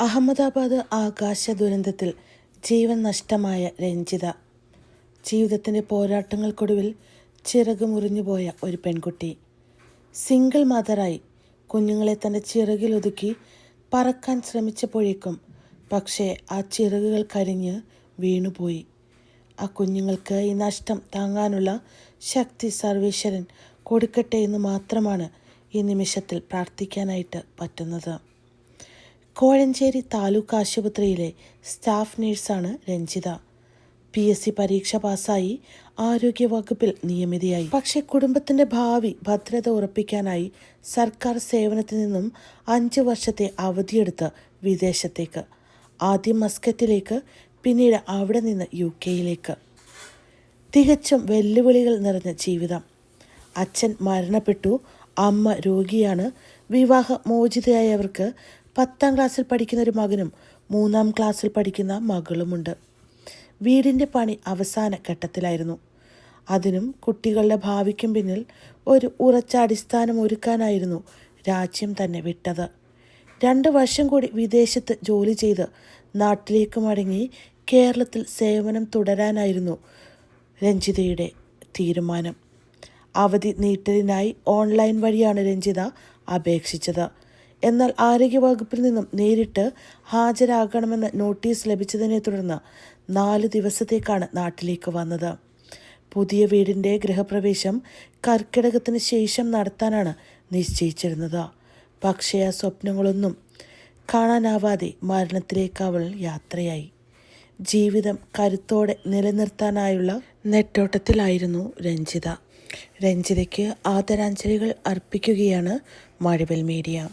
അഹമ്മദാബാദ് ആകാശ ദുരന്തത്തിൽ ജീവൻ നഷ്ടമായ രഞ്ജിത. ജീവിതത്തിന്റെ പോരാട്ടങ്ങൾക്കൊടുവിൽ ചിറക് മുറിഞ്ഞുപോയ ഒരു പെൺകുട്ടി. സിംഗിൾ മദറായി കുഞ്ഞുങ്ങളെ തന്റെ ചിറകിലൊതുക്കി പറക്കാൻ ശ്രമിച്ചപ്പോഴേക്കും പക്ഷേ ആ ചിറകുകൾ കരിഞ്ഞ് വീണുപോയി. ആ കുഞ്ഞുങ്ങൾക്ക് ഈ നഷ്ടം താങ്ങാനുള്ള ശക്തി സർവേശ്വരൻ കൊടുക്കട്ടെ എന്ന് മാത്രമാണ് ഈ നിമിഷത്തിൽ പ്രാർത്ഥിക്കാനായിട്ട് പറ്റുന്നത്. കോഴഞ്ചേരി താലൂക്ക് ആശുപത്രിയിലെ സ്റ്റാഫ് നഴ്സാണ് രഞ്ജിത. പി എസ് സി പരീക്ഷ പാസ്സായി ആരോഗ്യവകുപ്പിൽ നിയമിതയായി. പക്ഷേ കുടുംബത്തിന്റെ ഭാവി ഭദ്രത ഉറപ്പിക്കാനായി സർക്കാർ സേവനത്തിൽ നിന്നും അഞ്ച് വർഷത്തെ അവധിയെടുത്ത് വിദേശത്തേക്ക് ആദ്യം മസ്കറ്റിലേക്ക് പിന്നീട് അവിടെ നിന്ന് യു കെയിലേക്ക്. തികച്ചും വെല്ലുവിളികൾ നിറഞ്ഞ ജീവിതം. അച്ഛൻ മരണപ്പെട്ടു. അമ്മ രോഗിയാണ്. വിവാഹ മോചിതയായവർക്ക് പത്താം ക്ലാസ്സിൽ പഠിക്കുന്ന ഒരു മകനും മൂന്നാം ക്ലാസ്സിൽ പഠിക്കുന്ന മകളുമുണ്ട്. വീടിന്റെ പണി അവസാന ഘട്ടത്തിലായിരുന്നു. അതിനും കുട്ടികളുടെ ഭാവിക്കും പിന്നിൽ ഒരു ഉറച്ച അടിസ്ഥാനം ഒരുക്കാനായിരുന്നു രാജ്യം തന്നെ വിട്ടത്. രണ്ട് വർഷം കൂടി വിദേശത്ത് ജോലി ചെയ്ത് നാട്ടിലേക്ക് മടങ്ങി കേരളത്തിൽ സേവനം തുടരാനായിരുന്നു രഞ്ജിതയുടെ തീരുമാനം. അവധി നീട്ടലിനായി ഓൺലൈൻ വഴിയാണ് രഞ്ജിത അപേക്ഷിച്ചത്. എന്നാൽ ആരോഗ്യവകുപ്പിൽ നിന്നും നേരിട്ട് ഹാജരാകണമെന്ന് നോട്ടീസ് ലഭിച്ചതിനെ തുടർന്ന് നാല് ദിവസത്തേക്കാണ് നാട്ടിലേക്ക് വന്നത്. പുതിയ വീടിന്റെ ഗൃഹപ്രവേശം കർക്കിടകത്തിന് ശേഷം നടത്താനാണ് നിശ്ചയിച്ചിരുന്നത്. പക്ഷേ ആ സ്വപ്നങ്ങളൊന്നും കാണാനാവാതെ മരണത്തിലേക്ക് അവൾ യാത്രയായി. ജീവിതം കരുത്തോടെ നിലനിർത്താനായുള്ള നെട്ടോട്ടത്തിലായിരുന്നു രഞ്ജിത. രഞ്ജിതയ്ക്ക് ആദരാഞ്ജലികൾ അർപ്പിക്കുകയാണ് മാഴിവൽ മീഡിയ.